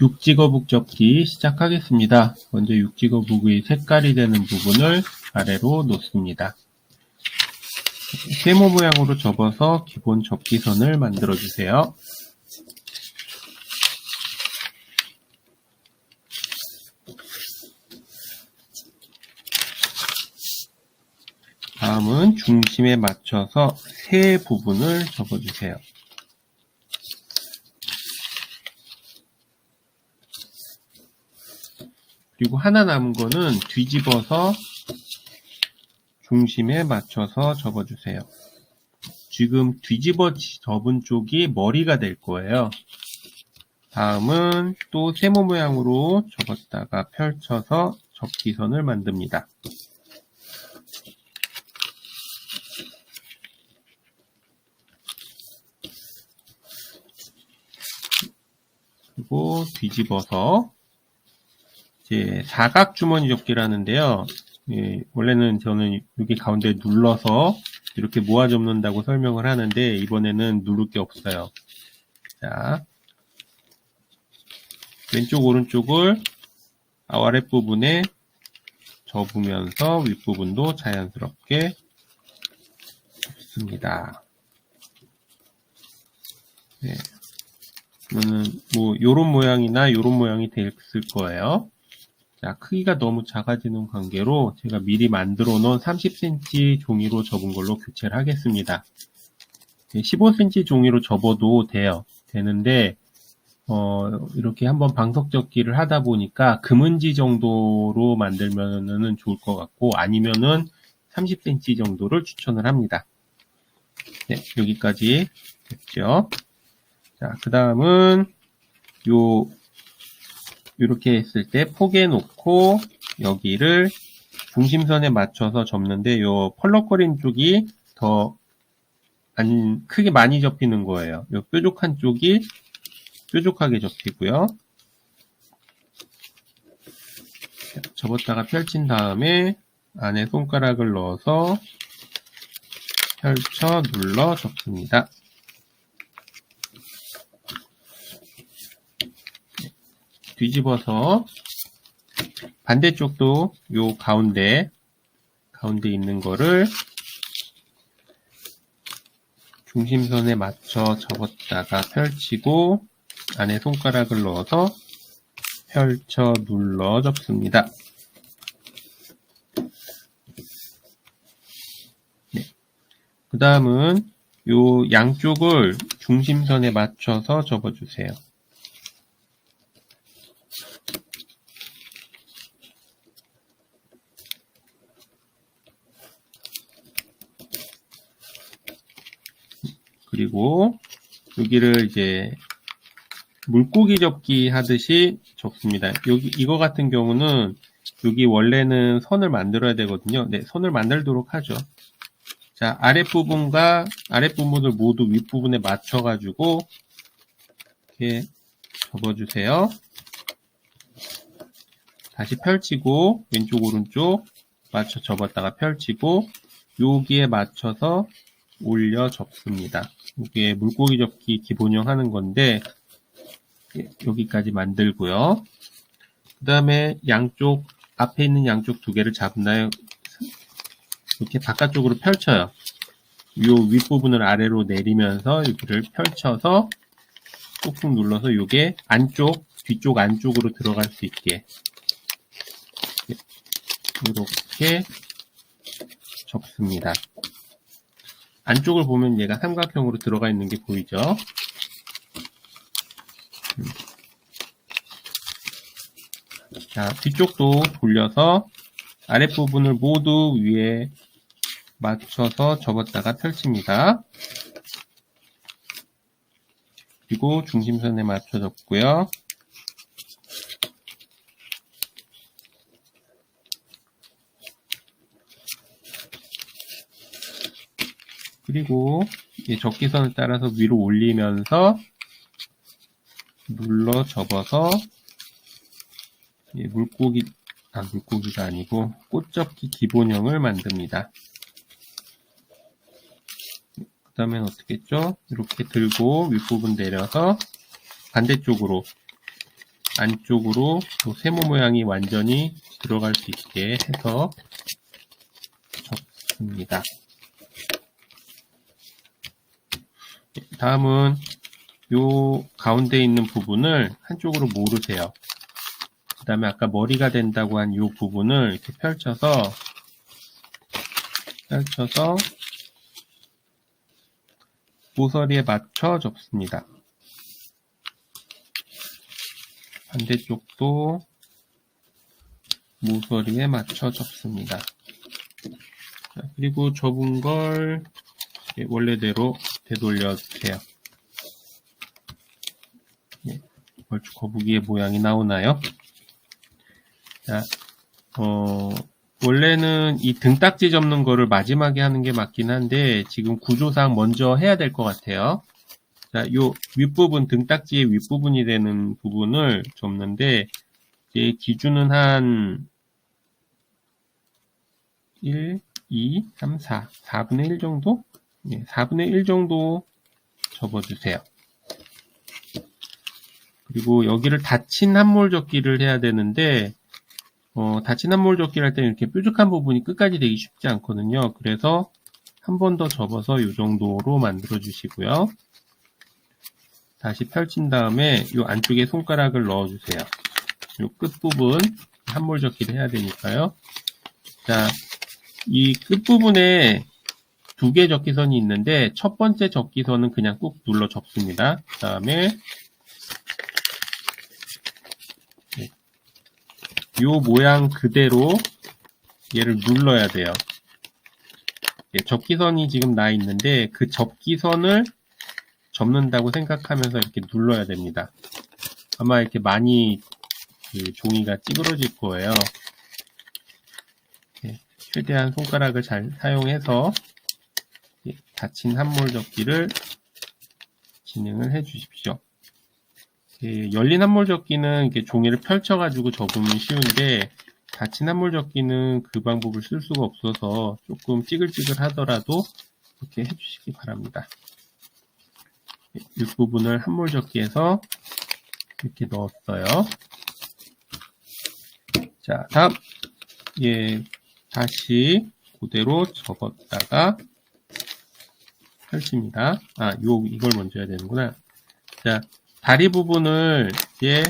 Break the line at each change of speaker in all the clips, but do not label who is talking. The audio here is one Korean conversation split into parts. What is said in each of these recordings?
육지거북 접기 시작하겠습니다. 먼저 육지거북의 색깔이 되는 부분을 아래로 놓습니다. 세모 모양으로 접어서 기본 접기선을 만들어 주세요. 다음은 중심에 맞춰서 세 부분을 접어주세요. 그리고 하나 남은 거는 뒤집어서 중심에 맞춰서 접어주세요. 지금 뒤집어 접은 쪽이 머리가 될 거예요. 다음은 또 세모 모양으로 접었다가 펼쳐서 접기선을 만듭니다. 그리고 뒤집어서 이제 사각 주머니 접기라는데요. 예, 원래는 저는 여기 가운데 눌러서 이렇게 모아 접는다고 설명을 하는데 이번에는 누를 게 없어요. 자, 왼쪽 오른쪽을 아랫 부분에 접으면서 윗부분도 자연스럽게 접습니다. 네. 그러면 뭐 요런 모양이나 요런 모양이 됐을 거예요. 자, 크기가 너무 작아지는 관계로 제가 미리 만들어 놓은 30cm 종이로 접은 걸로 교체를 하겠습니다. 15cm 종이로 접어도 돼요. 되는데 어, 이렇게 한번 방석 접기를 하다 보니까 금은지 정도로 만들면은 좋을 것 같고 아니면은 30cm 정도를 추천을 합니다. 네, 여기까지 됐죠. 자, 그 다음은 요 이렇게 했을 때 포개 놓고 여기를 중심선에 맞춰서 접는데 요 펄럭거린 쪽이 더 안, 크게 많이 접히는 거예요. 요 뾰족한 쪽이 뾰족하게 접히고요. 접었다가 펼친 다음에 안에 손가락을 넣어서 펼쳐 눌러 접습니다. 뒤집어서 반대쪽도 요 가운데 가운데 있는 거를 중심선에 맞춰 접었다가 펼치고 안에 손가락을 넣어서 펼쳐 눌러 접습니다. 네. 그 다음은 요 양쪽을 중심선에 맞춰서 접어주세요. 그리고 여기를 이제 물고기 접기 하듯이 접습니다. 여기 이거 같은 경우는 여기 원래는 선을 만들어야 되거든요. 네, 선을 만들도록 하죠. 자, 아랫부분과 아랫부분을 모두 윗부분에 맞춰가지고 이렇게 접어주세요. 다시 펼치고 왼쪽 오른쪽 맞춰 접었다가 펼치고 여기에 맞춰서 올려 접습니다. 이게 물고기 접기 기본형 하는 건데 예, 여기까지 만들고요. 그 다음에 양쪽 앞에 있는 양쪽 두 개를 잡나요? 이렇게 바깥쪽으로 펼쳐요. 이 윗부분을 아래로 내리면서 여기를 펼쳐서 꾹꾹 눌러서 이게 안쪽, 뒤쪽 안쪽으로 들어갈 수 있게 이렇게 접습니다. 안쪽을 보면 얘가 삼각형으로 들어가 있는 게 보이죠? 자, 뒤쪽도 돌려서 아랫부분을 모두 위에 맞춰서 접었다가 펼칩니다. 그리고 중심선에 맞춰 줬고요. 그리고 이 접기선을 따라서 위로 올리면서 눌러 접어서 물고기 아 물고기가 아니고 꽃접기 기본형을 만듭니다. 그 다음엔 어떻게 했죠? 이렇게 들고 윗부분 내려서 반대쪽으로 안쪽으로 또 세모 모양이 완전히 들어갈 수 있게 해서 접습니다. 다음은 요 가운데 있는 부분을 한쪽으로 모르세요. 그 다음에 아까 머리가 된다고 한 요 부분을 이렇게 펼쳐서 펼쳐서 모서리에 맞춰 접습니다. 반대쪽도 모서리에 맞춰 접습니다. 자, 그리고 접은 걸 원래대로 되돌려 주세요. 예, 벌초 거북이의 모양이 나오나요? 자, 어, 원래는 이 등딱지 접는 거를 마지막에 하는 게 맞긴 한데 지금 구조상 먼저 해야 될 것 같아요. 자, 요 윗부분 등딱지의 윗부분이 되는 부분을 접는데 이제 기준은 한 1, 2, 3, 4, 4분의 1 정도? 예, 4분의 1 정도 접어주세요. 그리고 여기를 닫힌 한몰 접기를 해야 되는데 어, 닫힌 한몰 접기를 할 때는 이렇게 뾰족한 부분이 끝까지 되기 쉽지 않거든요. 그래서 한 번 더 접어서 이 정도로 만들어 주시고요. 다시 펼친 다음에 이 안쪽에 손가락을 넣어 주세요. 이 끝부분 한몰 접기를 해야 되니까요. 자, 이 끝부분에 두 개 접기선이 있는데 첫 번째 접기선은 그냥 꾹 눌러 접습니다. 그 다음에 이 모양 그대로 얘를 눌러야 돼요. 예, 접기선이 지금 나 있는데 그 접기선을 접는다고 생각하면서 이렇게 눌러야 됩니다. 아마 이렇게 많이 그 종이가 찌그러질 거예요. 예, 최대한 손가락을 잘 사용해서 예, 닫힌 한몰 접기를 진행을 해 주십시오. 예, 열린 한몰 접기는 이렇게 종이를 펼쳐가지고 접으면 쉬운데 닫힌 한몰 접기는 그 방법을 쓸 수가 없어서 조금 찌글찌글 하더라도 이렇게 해주시기 바랍니다. 예, 윗부분을 한몰 접기해서 이렇게 넣었어요. 자, 다음 예, 다시 그대로 접었다가 펼칩니다. 아, 요 이걸 먼저 해야 되는구나. 자, 다리 부분을 이제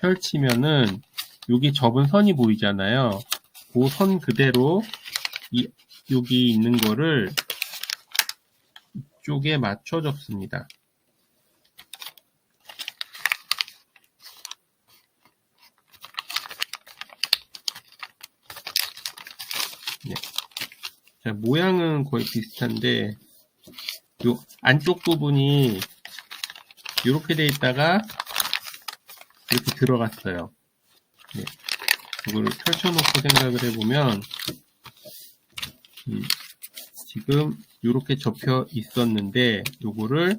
펼치면은 여기 접은 선이 보이잖아요. 그 선 그대로 이 여기 있는 거를 이쪽에 맞춰 접습니다. 네. 자, 모양은 거의 비슷한데 요 안쪽 부분이 이렇게 돼 있다가 이렇게 들어갔어요. 네. 이거를 펼쳐놓고 생각을 해보면 음, 지금 이렇게 접혀 있었는데 요거를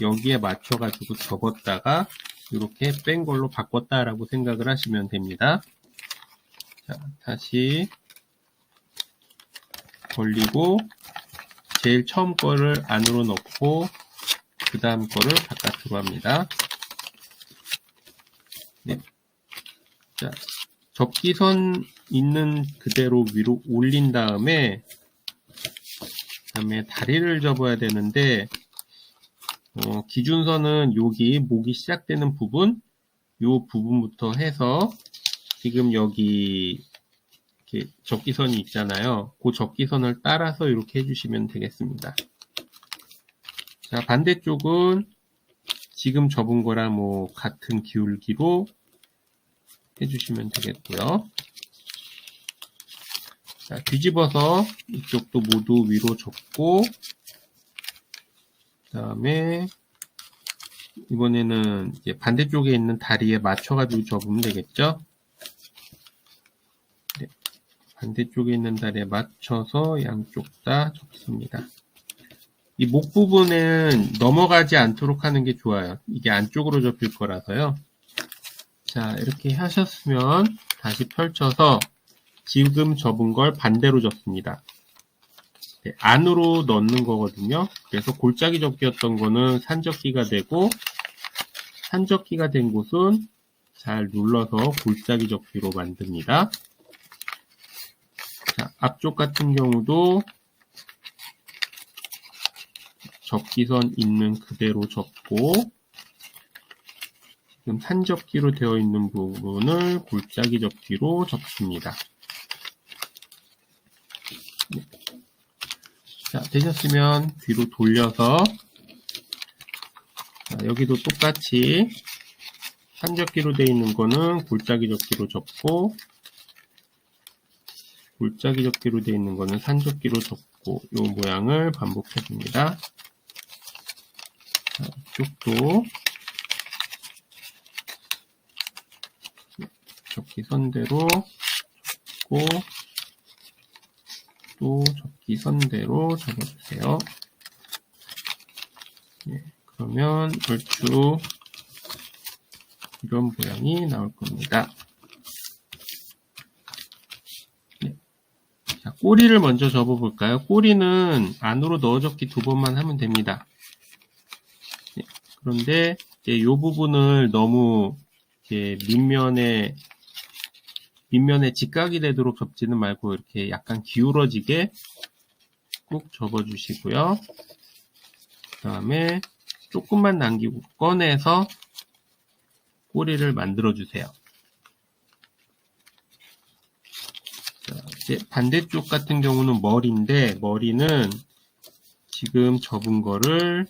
여기에 맞춰가지고 접었다가 이렇게 뺀 걸로 바꿨다라고 생각을 하시면 됩니다. 자, 다시 벌리고 제일 처음 거를 안으로 넣고 그 다음 거를 바깥으로 합니다. 네. 자, 접기선 있는 그대로 위로 올린 다음에 그 다음에 다리를 접어야 되는데 어, 기준선은 여기 목이 시작되는 부분 요 부분부터 해서 지금 여기 이렇게 접기선이 있잖아요. 그 접기선을 따라서 이렇게 해주시면 되겠습니다. 자, 반대쪽은 지금 접은 거랑 뭐 같은 기울기로 해주시면 되겠고요. 자, 뒤집어서 이쪽도 모두 위로 접고 그 다음에 이번에는 반대쪽에 있는 다리에 맞춰가지고 접으면 되겠죠. 네, 반대쪽에 있는 다리에 맞춰서 양쪽 다 접습니다. 이 목 부분은 넘어가지 않도록 하는 게 좋아요. 이게 안쪽으로 접힐 거라서요. 자, 이렇게 하셨으면 다시 펼쳐서 지금 접은 걸 반대로 접습니다. 네, 안으로 넣는 거거든요. 그래서 골짜기 접기였던 거는 산접기가 되고 산접기가 된 곳은 잘 눌러서 골짜기 접기로 만듭니다. 자, 앞쪽 같은 경우도 접기선 있는 그대로 접고 지금 산접기로 되어 있는 부분을 골짜기 접기로 접습니다. 네. 자, 되셨으면 뒤로 돌려서 자, 여기도 똑같이 산접기로 되어 있는 거는 골짜기 접기로 접고 골짜기 접기로 되어 있는 거는 산접기로 접고 이 모양을 반복해 줍니다. 자, 이쪽도 접기 선대로 접고 또 접기 선대로 접어주세요. 예, 그러면 얼추 이런 모양이 나올 겁니다. 네. 자, 꼬리를 먼저 접어 볼까요? 꼬리는 안으로 넣어 접기 두 번만 하면 됩니다. 네, 그런데 이 부분을 너무 밑면에 밑면에 직각이 되도록 접지는 말고 이렇게 약간 기울어지게 꾹 접어 주시고요. 그 다음에 조금만 남기고 꺼내서 꼬리를 만들어 주세요. 자, 이제 반대쪽 같은 경우는 머리인데 머리는 지금 접은 거를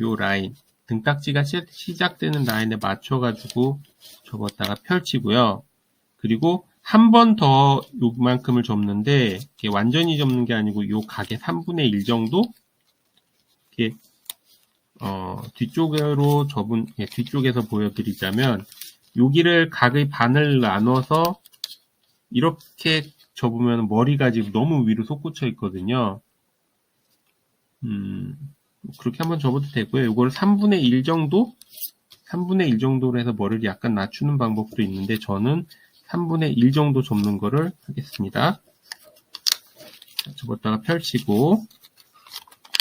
요 라인 등딱지가 시, 작되는 라인에 맞춰가지고 접었다가 펼치고요. 그리고 한 번 더 요만큼을 접는데 완전히 접는 게 아니고 요 각의 3분의 1 정도 이렇게 어, 뒤쪽으로 접은 예, 뒤쪽에서 보여드리자면 여기를 각의 반을 나눠서 이렇게 접으면 머리가 지금 너무 위로 솟구쳐 있거든요. 음, 그렇게 한번 접어도 되고요. 이걸 3분의 1 정도? 3분의 1 정도로 해서 머리를 약간 낮추는 방법도 있는데 저는 3분의 1 정도 접는 거를 하겠습니다. 자, 접었다가 펼치고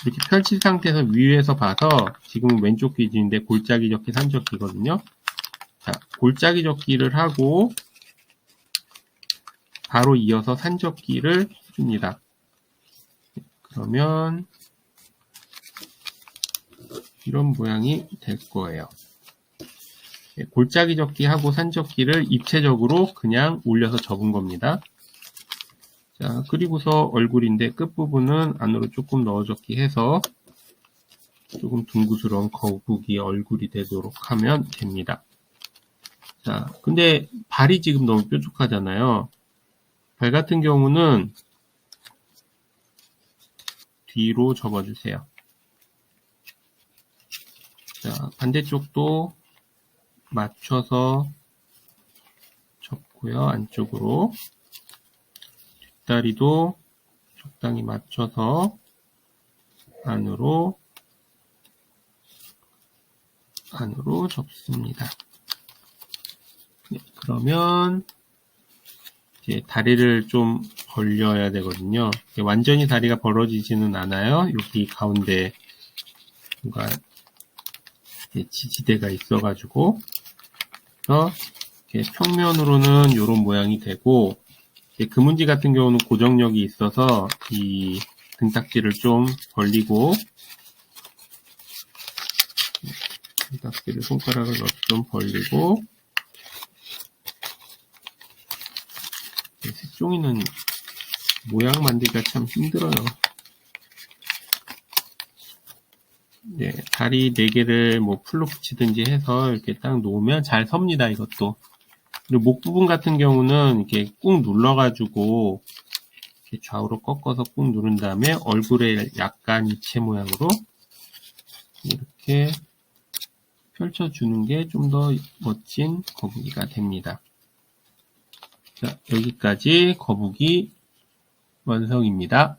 이렇게 펼친 상태에서 위에서 봐서 지금은 왼쪽 기준인데 골짜기 접기 산접기거든요. 자, 골짜기 접기를 하고 바로 이어서 산접기를 해줍니다. 그러면 이런 모양이 될 거예요. 네, 골짜기 접기 하고 산접기를 입체적으로 그냥 올려서 접은 겁니다. 자, 그리고서 얼굴인데 끝부분은 안으로 조금 넣어줬기 해서 조금 둥그스러운 거북이 얼굴이 되도록 하면 됩니다. 자, 근데 발이 지금 너무 뾰족하잖아요. 발 같은 경우는 뒤로 접어주세요. 자, 반대쪽도 맞춰서 접고요. 안쪽으로. 뒷다리도 적당히 맞춰서 안으로 안으로 접습니다. 네, 그러면 다리를 좀 벌려야 되거든요. 완전히 다리가 벌어지지는 않아요. 여기 가운데 뭔가 지지대가 있어가지고 그래서 평면으로는 이런 모양이 되고 금은지 같은 경우는 고정력이 있어서 이 등딱지를 좀 벌리고 등딱지를 손가락을 좀 벌리고 색 종이는 모양 만들기가 참 힘들어요. 네, 다리 4개를 뭐 풀로 붙이든지 해서 이렇게 딱 놓으면 잘 섭니다, 이것도. 그리고 목 부분 같은 경우는 이렇게 꾹 눌러가지고 이렇게 좌우로 꺾어서 꾹 누른 다음에 얼굴에 약간 입체 모양으로 이렇게 펼쳐주는 게 좀 더 멋진 거북이가 됩니다. 자, 여기까지 거북이 완성입니다.